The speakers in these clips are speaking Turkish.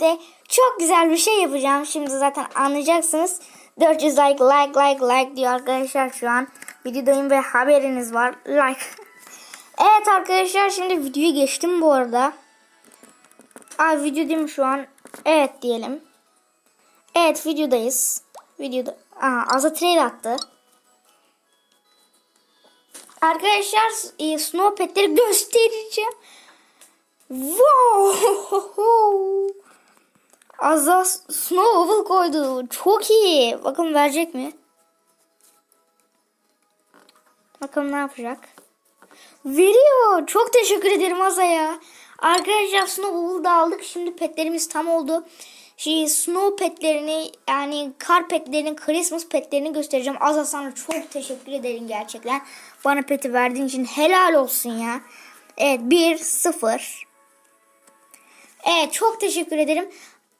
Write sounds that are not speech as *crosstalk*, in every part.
birlikte çok güzel bir şey yapacağım. Şimdi zaten anlayacaksınız. 400 like like like like diyor arkadaşlar şu an. Videodayım ve haberiniz var. Like. *laughs* Evet arkadaşlar şimdi videoyu geçtim bu arada. Aa videodayım şu an. Evet diyelim. Evet videodayız. Videoda. Aa Azza trade attı. Arkadaşlar e, snow petleri göstereceğim. Wow! *laughs* Azza snow oval koydu. Çok iyi. Bakın verecek mi? Bakalım ne yapacak. Veriyor. Çok teşekkür ederim Aza'ya. Arkadaşlar snow oval da aldık. Şimdi petlerimiz tam oldu. Şey, snow petlerini yani kar petlerini, Christmas petlerini göstereceğim. Aza sana çok teşekkür ederim gerçekten. Bana peti verdiğin için helal olsun ya. Evet 1 0. Evet çok teşekkür ederim.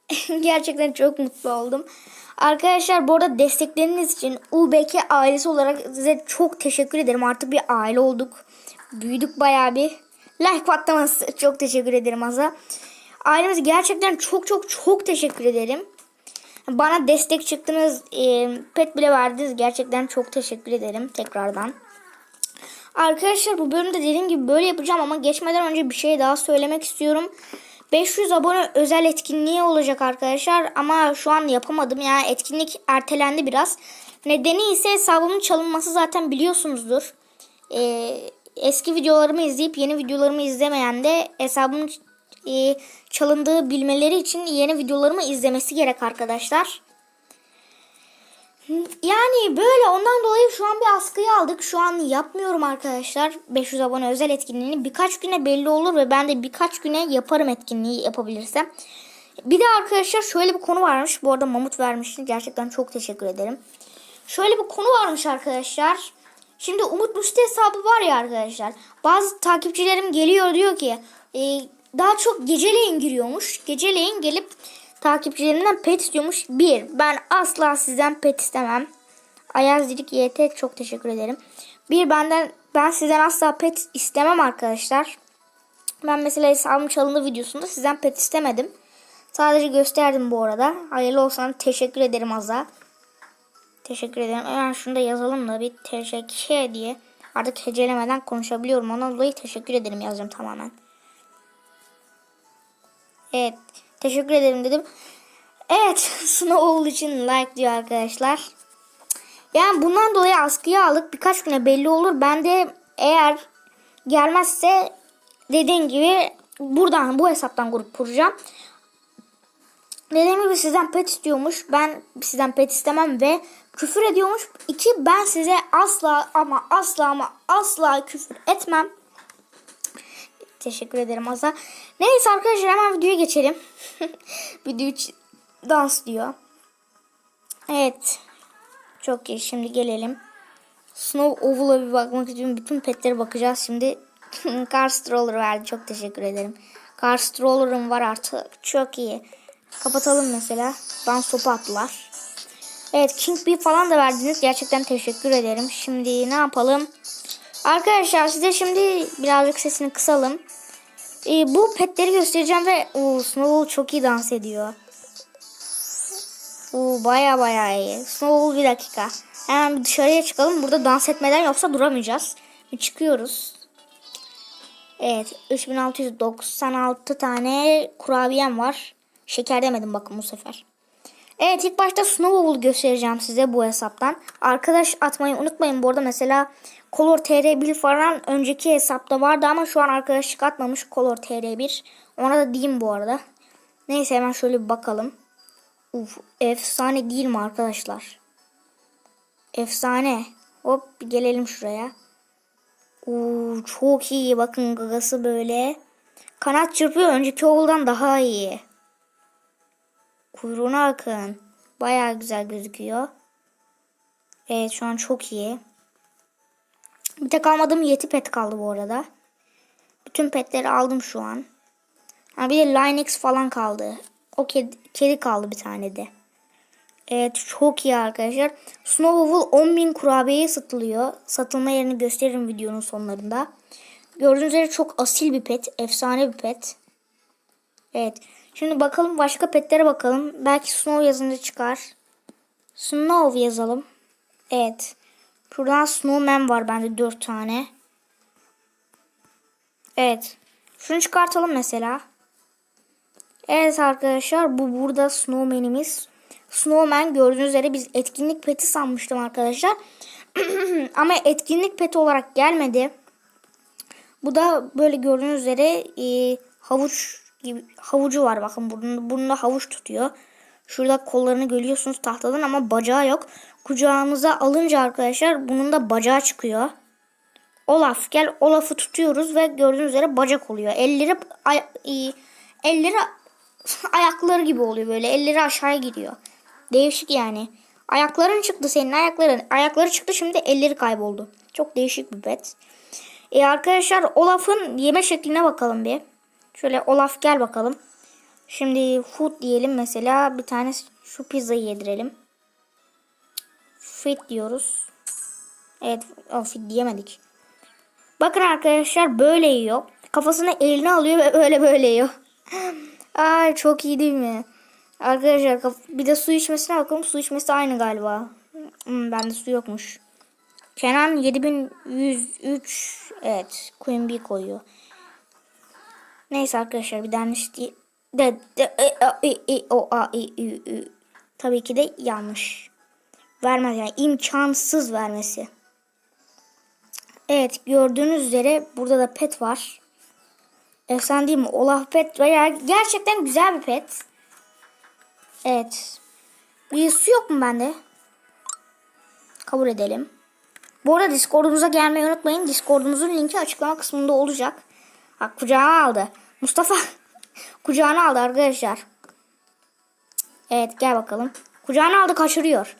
*laughs* Gerçekten çok mutlu oldum. Arkadaşlar bu arada destekleriniz için UBK ailesi olarak size çok teşekkür ederim. Artık bir aile olduk. Büyüdük bayağı bir. Like patlaması. *laughs* Çok teşekkür ederim Az'a. Ailemize gerçekten çok çok çok teşekkür ederim. Bana destek çıktınız. E, pet bile verdiniz. Gerçekten çok teşekkür ederim tekrardan. Arkadaşlar bu bölümde dediğim gibi böyle yapacağım ama geçmeden önce bir şey daha söylemek istiyorum. 500 abone özel etkinliği olacak arkadaşlar ama şu an yapamadım. Yani etkinlik ertelendi biraz. Nedeni ise hesabımın çalınması zaten biliyorsunuzdur. Ee, eski videolarımı izleyip yeni videolarımı izlemeyen de hesabımın e, çalındığı bilmeleri için yeni videolarımı izlemesi gerek arkadaşlar. Yani böyle ondan dolayı şu an bir askıyı aldık. Şu an yapmıyorum arkadaşlar. 500 abone özel etkinliğini birkaç güne belli olur ve ben de birkaç güne yaparım etkinliği yapabilirsem. Bir de arkadaşlar şöyle bir konu varmış. Bu arada Mamut vermişti. Gerçekten çok teşekkür ederim. Şöyle bir konu varmış arkadaşlar. Şimdi Umut Musti hesabı var ya arkadaşlar. Bazı takipçilerim geliyor diyor ki e, daha çok geceleyin giriyormuş. Geceleyin gelip takipçilerinden pet istiyormuş. Bir, ben asla sizden pet istemem. Ayaz Dilik YT çok teşekkür ederim. Bir, benden ben sizden asla pet istemem arkadaşlar. Ben mesela hesabım çalındı videosunda sizden pet istemedim. Sadece gösterdim bu arada. Hayırlı olsun. Teşekkür ederim Azza. Teşekkür ederim. Hemen şunu da yazalım da bir teşekkür diye. Artık hecelemeden konuşabiliyorum. Ondan dolayı teşekkür ederim yazacağım tamamen. Evet. Teşekkür ederim dedim. Evet. *laughs* Snow için like diyor arkadaşlar. Yani bundan dolayı askıya aldık. Birkaç güne belli olur. Ben de eğer gelmezse dediğim gibi buradan bu hesaptan grup kuracağım. Dediğim gibi sizden pet istiyormuş. Ben sizden pet istemem ve küfür ediyormuş. İki ben size asla ama asla ama asla küfür etmem. Teşekkür ederim Azza. Neyse arkadaşlar hemen videoya geçelim. *laughs* Video dans diyor. Evet. Çok iyi. Şimdi gelelim. Snow Oval'a bir bakmak için bütün petlere bakacağız. Şimdi *laughs* Car Stroller verdi. Çok teşekkür ederim. Car Stroller'ım var artık. Çok iyi. Kapatalım mesela. Ben sopa attılar. Evet King Bee falan da verdiniz. Gerçekten teşekkür ederim. Şimdi ne yapalım? Arkadaşlar size şimdi birazcık sesini kısalım. Ee, bu petleri göstereceğim ve o Snowball çok iyi dans ediyor. Oo, baya baya iyi. Snowball bir dakika. Hemen dışarıya çıkalım. Burada dans etmeden yoksa duramayacağız. Çıkıyoruz. Evet 3696 tane kurabiyem var. Şeker demedim bakın bu sefer. Evet ilk başta Snowball göstereceğim size bu hesaptan. Arkadaş atmayı unutmayın. Bu arada mesela Color TR1 falan önceki hesapta vardı ama şu an arkadaşlık atmamış Color TR1. Ona da diyeyim bu arada. Neyse hemen şöyle bir bakalım. Uf, efsane değil mi arkadaşlar? Efsane. Hop gelelim şuraya. Oo, çok iyi. Bakın gagası böyle. Kanat çırpıyor. Önceki oğuldan daha iyi. Kuyruğuna bakın. Baya güzel gözüküyor. Evet şu an çok iyi. Bir tek almadığım yeti pet kaldı bu arada. Bütün petleri aldım şu an. Ha bir de Linux falan kaldı. O kedi, kedi kaldı bir tane de. Evet çok iyi arkadaşlar. Snowball 10.000 kurabiyeye satılıyor. Satılma yerini gösteririm videonun sonlarında. Gördüğünüz üzere çok asil bir pet. Efsane bir pet. Evet. Şimdi bakalım başka petlere bakalım. Belki Snow yazınca çıkar. Snow yazalım. Evet. Şuradan Snowman var bende 4 tane. Evet. Şunu çıkartalım mesela. Evet arkadaşlar bu burada Snowman'imiz. Snowman gördüğünüz üzere biz etkinlik peti sanmıştım arkadaşlar. *clears throat* Ama etkinlik peti olarak gelmedi. Bu da böyle gördüğünüz üzere e, havuç gibi havucu var bakın burnunda, burnunda havuç tutuyor. Şurada kollarını görüyorsunuz tahtadan ama bacağı yok. Kucağımıza alınca arkadaşlar bunun da bacağı çıkıyor. Olaf gel Olaf'ı tutuyoruz ve gördüğünüz üzere bacak oluyor. Elleri ay, elleri *laughs* ayakları gibi oluyor böyle. Elleri aşağıya gidiyor. Değişik yani. Ayakların çıktı senin ayakların. Ayakları çıktı şimdi elleri kayboldu. Çok değişik bir pet. E arkadaşlar Olaf'ın yeme şekline bakalım bir. Şöyle Olaf gel bakalım. Şimdi food diyelim mesela bir tane şu pizzayı yedirelim. Fit diyoruz. Evet o fit diyemedik. Bakın arkadaşlar böyle yiyor. Kafasını eline alıyor ve öyle böyle yiyor. *laughs* Ay çok iyi değil mi? Arkadaşlar bir de su içmesine bakalım. Su içmesi aynı galiba. Hmm, bende su yokmuş. Kenan 7103 evet Queen Bee koyuyor. Neyse arkadaşlar bir yanlış değil. De, de, e, e, e, o, a, e, ü, ü. Tabii ki de yanlış. Vermez yani imkansız vermesi. Evet gördüğünüz üzere burada da pet var. Efsane değil mi? Olaf pet veya gerçekten güzel bir pet. Evet. Bir su yok mu bende? Kabul edelim. Bu arada Discord'umuza gelmeyi unutmayın. Discord'umuzun linki açıklama kısmında olacak. Bak kucağına aldı. Mustafa *laughs* kucağına aldı arkadaşlar. Evet gel bakalım. Kucağına aldı kaçırıyor.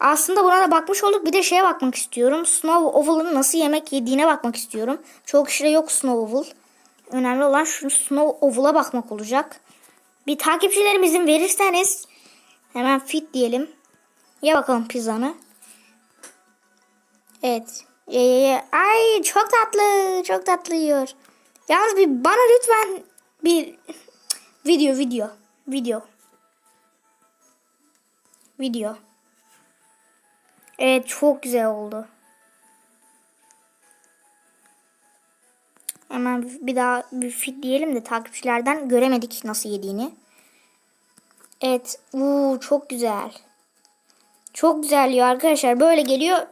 Aslında buna da bakmış olduk. Bir de şeye bakmak istiyorum. Snow Oval'ın nasıl yemek yediğine bakmak istiyorum. Çok kişide yok Snow Oval. Önemli olan şu Snow Oval'a bakmak olacak. Bir takipçilerimizin verirseniz hemen fit diyelim. Ye bakalım pizzanı. Evet. Ay çok tatlı. Çok tatlı yiyor. Yalnız bir bana lütfen bir video video video video. Evet çok güzel oldu. Hemen bir daha bir fit diyelim de takipçilerden göremedik nasıl yediğini. Evet. Uuu çok güzel. Çok güzel yiyor arkadaşlar. Böyle geliyor.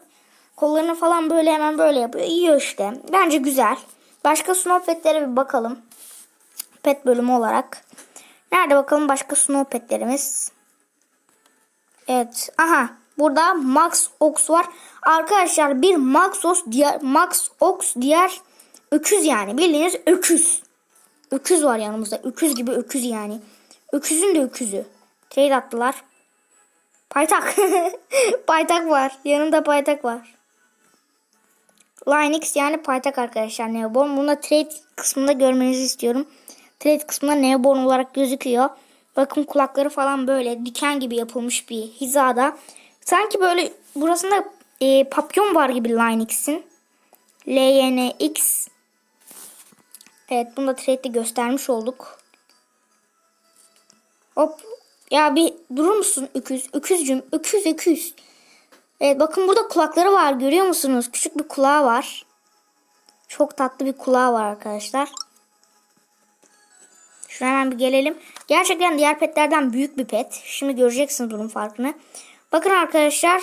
Kollarını falan böyle hemen böyle yapıyor. Yiyor işte. Bence güzel. Başka snow petlere bir bakalım. Pet bölümü olarak. Nerede bakalım başka snow petlerimiz? Evet. Aha. Burada Max Ox var. Arkadaşlar bir Max Ox diğer Max Ox diğer öküz yani. Bildiğiniz öküz. Öküz var yanımızda. Öküz gibi öküz yani. Öküzün de öküzü. Trade attılar. Paytak. *laughs* paytak var. Yanında paytak var. Linux yani paytak arkadaşlar Neoborn. Bunu da trade kısmında görmenizi istiyorum. Trade kısmında Neoborn olarak gözüküyor. Bakın kulakları falan böyle diken gibi yapılmış bir hizada. Sanki böyle burasında e, papyon var gibi Linux'in. LYNX. Evet bunu da trade'de göstermiş olduk. Hop. Ya bir durur musun öküz? Öküzcüm. Öküz öküz. Evet bakın burada kulakları var. Görüyor musunuz? Küçük bir kulağı var. Çok tatlı bir kulağı var arkadaşlar. Şuna hemen bir gelelim. Gerçekten diğer petlerden büyük bir pet. Şimdi göreceksiniz bunun farkını. Bakın arkadaşlar.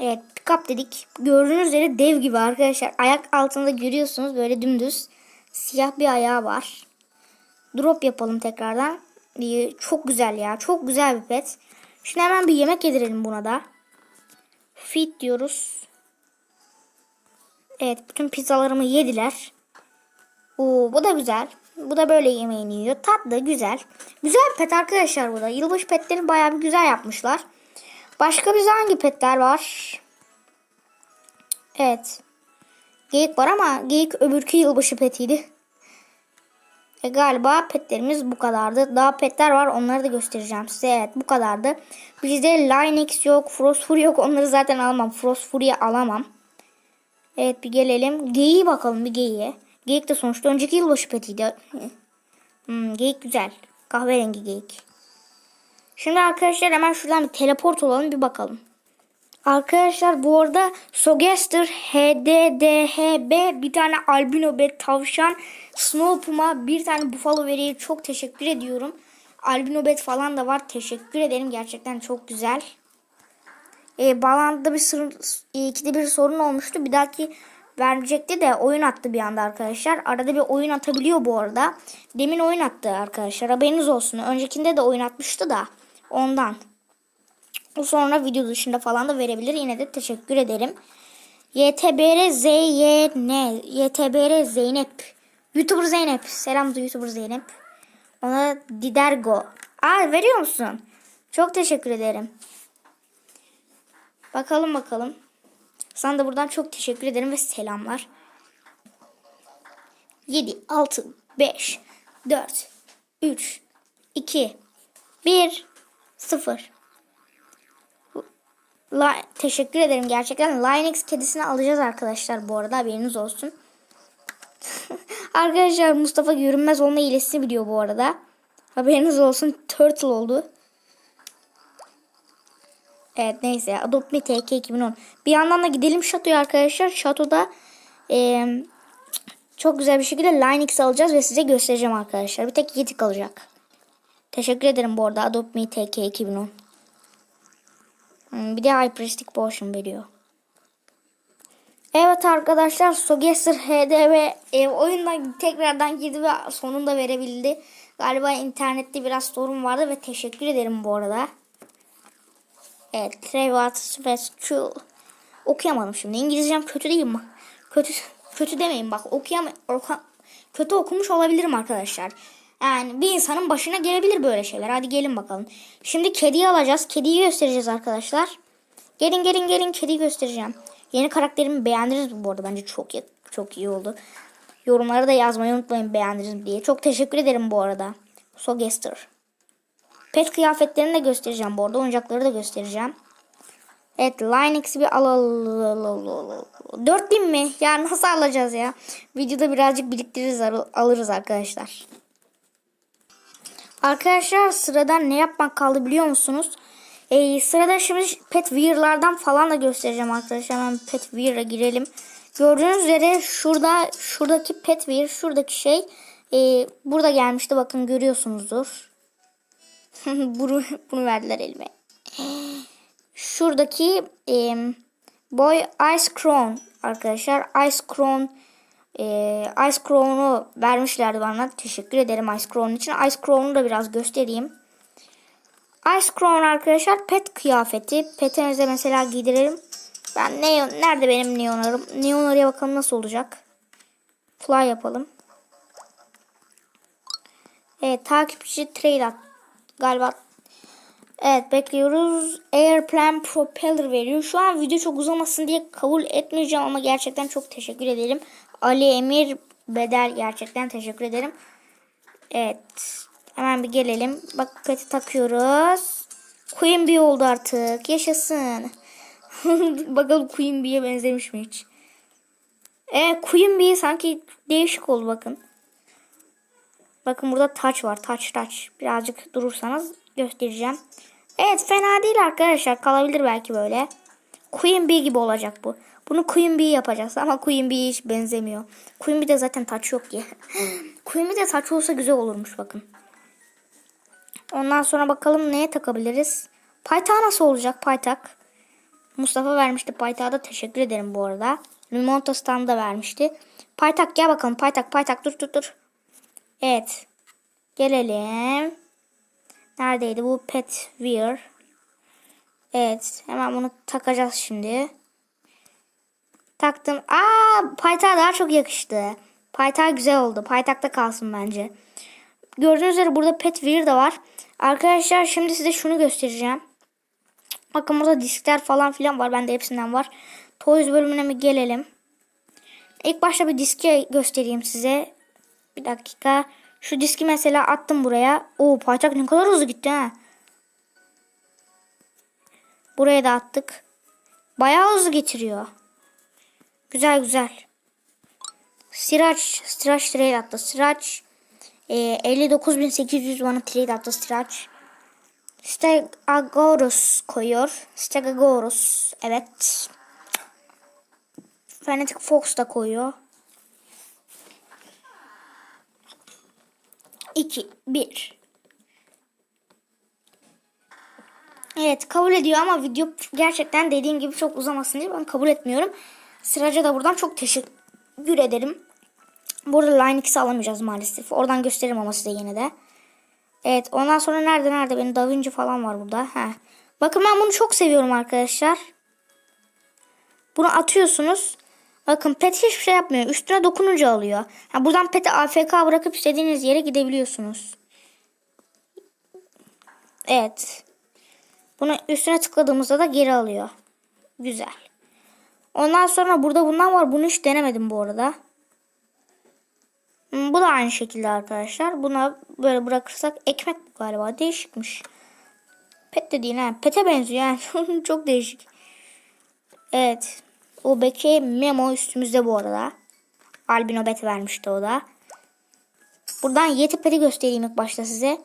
Evet pick-up dedik. Gördüğünüz üzere dev gibi arkadaşlar. Ayak altında görüyorsunuz böyle dümdüz. Siyah bir ayağı var. Drop yapalım tekrardan. Çok güzel ya. Çok güzel bir pet. Şimdi hemen bir yemek yedirelim buna da. Feed diyoruz. Evet bütün pizzalarımı yediler. Oo, bu da güzel. Bu da böyle yemeğini yiyor. Tatlı, güzel. Güzel pet arkadaşlar bu da. Yılbaşı petlerini bayağı bir güzel yapmışlar. Başka bize hangi petler var? Evet. Geyik var ama geyik öbürkü yılbaşı petiydi. E galiba petlerimiz bu kadardı. Daha petler var onları da göstereceğim size. Evet bu kadardı. Bizde Linux yok, Frostfur yok. Onları zaten alamam. Frostfur'u alamam. Evet bir gelelim. Geyiği bakalım bir geyiğe. Geyik de sonuçta önceki yılbaşı petiydi. Hmm, geyik güzel. Kahverengi geyik. Şimdi arkadaşlar hemen şuradan bir teleport olalım bir bakalım. Arkadaşlar bu arada Sogester HDDHB bir tane albino bet tavşan Snow Puma bir tane Buffalo veriye çok teşekkür ediyorum. Albino bet falan da var. Teşekkür ederim. Gerçekten çok güzel. Ee, bağlantıda bir sır, ikide bir sorun olmuştu. Bir dahaki verecekti de oyun attı bir anda arkadaşlar. Arada bir oyun atabiliyor bu arada. Demin oyun attı arkadaşlar. Haberiniz olsun. Öncekinde de oyun atmıştı da ondan. O sonra video dışında falan da verebilir. Yine de teşekkür ederim. YTBR ZYN YTBR Zeynep. YouTuber Zeynep. Selam YouTuber Zeynep. Ona Didergo. Aa veriyor musun? Çok teşekkür ederim. Bakalım bakalım. Sana da buradan çok teşekkür ederim ve selamlar. 7, 6, 5, 4, 3, 2, 1, 0. La teşekkür ederim gerçekten. Linux kedisini alacağız arkadaşlar bu arada haberiniz olsun. *laughs* arkadaşlar Mustafa görünmez olma hilesini biliyor bu arada. Haberiniz olsun Turtle oldu. Evet neyse Adopt Me TK 2010. Bir yandan da gidelim şatoya arkadaşlar. Şatoda e, çok güzel bir şekilde Linux alacağız ve size göstereceğim arkadaşlar. Bir tek Yeti kalacak. Teşekkür ederim bu arada Adopt Me TK 2010. Hmm, bir de Hyperistic Potion veriyor. Evet arkadaşlar Sogester HDV e, oyundan tekrardan girdi ve sonunda verebildi. Galiba internette biraz sorun vardı ve teşekkür ederim bu arada. Evet, Trevat School. Okuyamadım şimdi. İngilizcem kötü değil mi? Kötü kötü demeyin bak. Okuyam oka, kötü okumuş olabilirim arkadaşlar. Yani bir insanın başına gelebilir böyle şeyler. Hadi gelin bakalım. Şimdi kediyi alacağız. Kediyi göstereceğiz arkadaşlar. Gelin gelin gelin kediyi göstereceğim. Yeni karakterimi beğendiniz mi bu arada? Bence çok iyi, çok iyi oldu. Yorumlara da yazmayı unutmayın beğendiniz mi diye. Çok teşekkür ederim bu arada. Sogester. Pet kıyafetlerini de göstereceğim bu arada. Oyuncakları da göstereceğim. Evet Linux'i bir alalım. 4000 mi? Ya nasıl alacağız ya? Videoda birazcık biriktiririz alırız arkadaşlar. Arkadaşlar sıradan ne yapmak kaldı biliyor musunuz? Ee, sırada şimdi Pet Weir'lardan falan da göstereceğim arkadaşlar. Hemen Pet Weir'a girelim. Gördüğünüz üzere şurada şuradaki Pet Weir şuradaki şey e, burada gelmişti. Bakın görüyorsunuzdur. *laughs* bunu, bunu verdiler elime. Şuradaki e, Boy Ice Crown arkadaşlar. Ice Crown e, Ice Crown'u vermişlerdi bana. Teşekkür ederim Ice Crown için. Ice Crown'u da biraz göstereyim. Ice Crown arkadaşlar pet kıyafeti. Petimize mesela giydirelim. Ben neon, nerede benim neonlarım? Neonlarıya bakalım nasıl olacak. Fly yapalım. Evet takipçi trail at. Galiba Evet bekliyoruz. Airplane propeller veriyor. Şu an video çok uzamasın diye kabul etmeyeceğim ama gerçekten çok teşekkür ederim. Ali Emir Bedel gerçekten teşekkür ederim. Evet. Hemen bir gelelim. Bak peti takıyoruz. Queen Bee oldu artık. Yaşasın. *laughs* Bakalım Queen Bee'ye benzemiş mi hiç? Evet Queen Bee sanki değişik oldu bakın. Bakın burada taç var. Taç taç. Birazcık durursanız göstereceğim. Evet fena değil arkadaşlar. Kalabilir belki böyle. Queen Bee gibi olacak bu. Bunu Queen Bee yapacağız ama Queen Bee hiç benzemiyor. Queen Bee'de zaten taç yok ki. *gasps* Queen Bee'de taç olsa güzel olurmuş bakın. Ondan sonra bakalım neye takabiliriz. Paytak nasıl olacak paytak? Mustafa vermişti paytağa da teşekkür ederim bu arada. Limontas'tan da vermişti. Paytak gel bakalım paytak paytak dur dur dur. Evet. Gelelim. Neredeydi bu pet wear? Evet. Hemen bunu takacağız şimdi. Taktım. Aa, paytağa daha çok yakıştı. Paytak güzel oldu. Paytakta kalsın bence. Gördüğünüz üzere burada pet wear da var. Arkadaşlar şimdi size şunu göstereceğim. Bakın burada diskler falan filan var. Bende hepsinden var. Toys bölümüne mi gelelim. İlk başta bir diski göstereyim size. Bir dakika. Şu diski mesela attım buraya. Oo paytak ne kadar hızlı gitti ha. Buraya da attık. Bayağı hızlı getiriyor. Güzel güzel. Siraç. Siraç trail attı. Siraç Ee, 59.800 bana trade attı Stretch. Stegosaurus koyuyor. Stegosaurus. Evet. Fanatic Fox da koyuyor. 2, 1. Evet kabul ediyor ama video gerçekten dediğim gibi çok uzamasın diye ben kabul etmiyorum. Sıraca da buradan çok teşekkür ederim. Burada Line X'i alamayacağız maalesef. Oradan gösteririm ama size yine de. Evet ondan sonra nerede nerede benim Da Vinci falan var burada. Heh. Bakın ben bunu çok seviyorum arkadaşlar. Bunu atıyorsunuz. Bakın pet hiçbir şey yapmıyor. Üstüne dokununca alıyor. Ha, buradan peti AFK bırakıp istediğiniz yere gidebiliyorsunuz. Evet. Bunu üstüne tıkladığımızda da geri alıyor. Güzel. Ondan sonra burada bundan var. Bunu hiç denemedim bu arada. Hmm, Bu da aynı şekilde arkadaşlar. Buna böyle bırakırsak ekmek bu galiba. Değişikmiş. Pet de değil ha. Pete benziyor yani. *laughs* Çok değişik. Evet. O beke memo üstümüzde bu arada. Albino bet vermişti o da. Buradan Yeti peti göstereyim ilk başta size.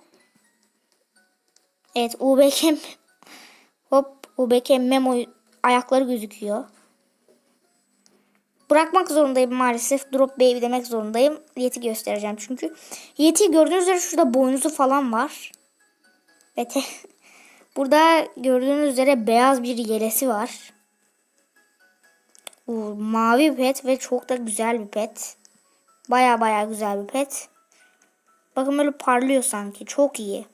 Evet UBK *laughs* hop UBK memo ayakları gözüküyor. Bırakmak zorundayım maalesef. Drop baby demek zorundayım. Yeti göstereceğim çünkü. Yeti gördüğünüz üzere şurada boynuzu falan var. Ve *laughs* burada gördüğünüz üzere beyaz bir yelesi var. Bu mavi bir pet ve çok da güzel bir pet. Baya baya güzel bir pet. Bakın böyle parlıyor sanki. Çok iyi.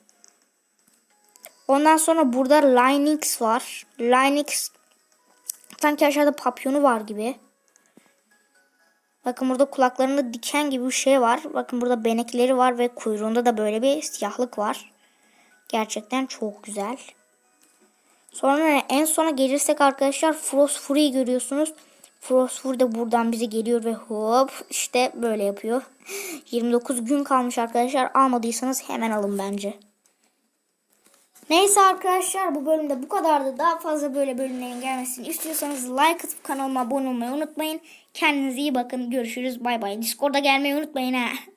Ondan sonra burada Linux var. Linux sanki aşağıda papyonu var gibi. Bakın burada kulaklarında diken gibi bir şey var. Bakın burada benekleri var ve kuyruğunda da böyle bir siyahlık var. Gerçekten çok güzel. Sonra en sona gelirsek arkadaşlar Frost Fury'yi görüyorsunuz. Frost Fury de buradan bize geliyor ve hop işte böyle yapıyor. *laughs* 29 gün kalmış arkadaşlar. Almadıysanız hemen alın bence. Neyse arkadaşlar bu bölümde bu kadardı. Daha fazla böyle bölümlerin gelmesini istiyorsanız like atıp kanalıma abone olmayı unutmayın. Kendinize iyi bakın. Görüşürüz. Bay bay. Discord'a gelmeyi unutmayın ha. *laughs*